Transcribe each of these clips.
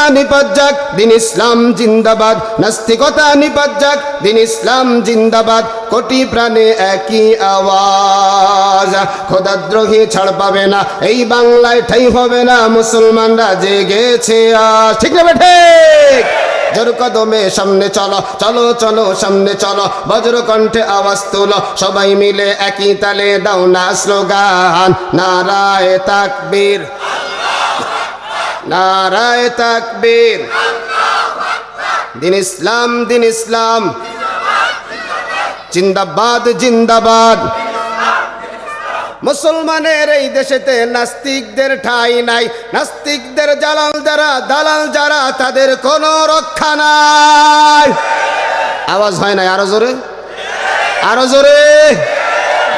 নাস্তিকতা নিপাত যাক দিন ইসলাম জিন্দাবাদ। নাস্তিকতা নিপাত যাক দিন ইসলাম জিন্দাবাদ। কোটি প্রাণে একই আওয়াজ। খোদাদ্রোহী ছাড় পাবে না, এই বাংলায় ঠাই হবে না, মুসলমানরা জেগেছে আজ। ঠিক না বেঠে? জোর কদমে সামনে চলো চলো চলো, সামনে চলো। বজ্র কণ্ঠে আওয়াজ তোলো, সবাই মিলে একই তালে দাও না স্লোগান। নারায় তাকবীর। নারায় তাকবীর। দিন ইসলাম দিন ইসলাম। জিন্দাবাদ জিন্দাবাদ। মুসলমানের এই দেশেতে নাস্তিকদের ঠাই নাই। নাস্তিকদের জালাল যারা, দালাল যারা, তাদের কোনো রক্ষা নাই। আওয়াজ হয় নাই আরও জোরে? আরও জোরে?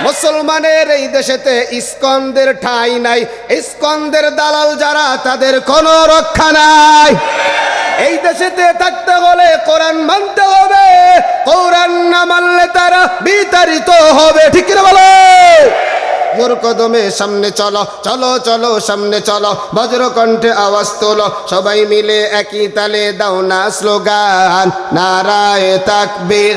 মুসলমানের এই দেশেতে ইস্কনদের ঠাঁই নাই। ইস্কন্দের দালাল যারা, তাদের কোনো রক্ষা নাই। এই দেশেতে থাকতে হলে কোরআন মানতে হবে। কোরআন না মানলে তারা বিতাড়িত হবে, ঠিক না বলো? কদমে সামনে চলো চলো চলো, সামনে চলো। বজ্র কণ্ঠে আওয়াজ তোলো, সবাই মিলে একই তালে দাও না স্লোগান। নারায় তাকবীর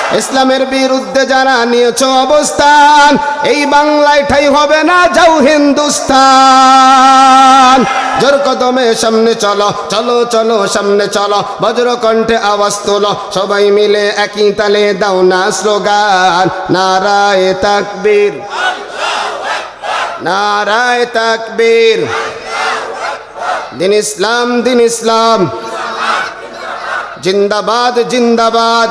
ইসলামের বিরুদ্ধে যারা নিয়েছ অবস্থান, এই বাংলায় ঠাই হবে না, যাও হিন্দুস্তান। জোর কদমে সামনে চলো চলো চলো, সামনে চলো বজ্র কণ্ঠে আওয়াজ তোলো, সবাই মিলে একই তালে দাও না স্লোগান, নারায় তাকবীর। নারায় তাকবীর। দিন ইসলাম দিন ইসলাম। জিন্দাবাদ জিন্দাবাদ।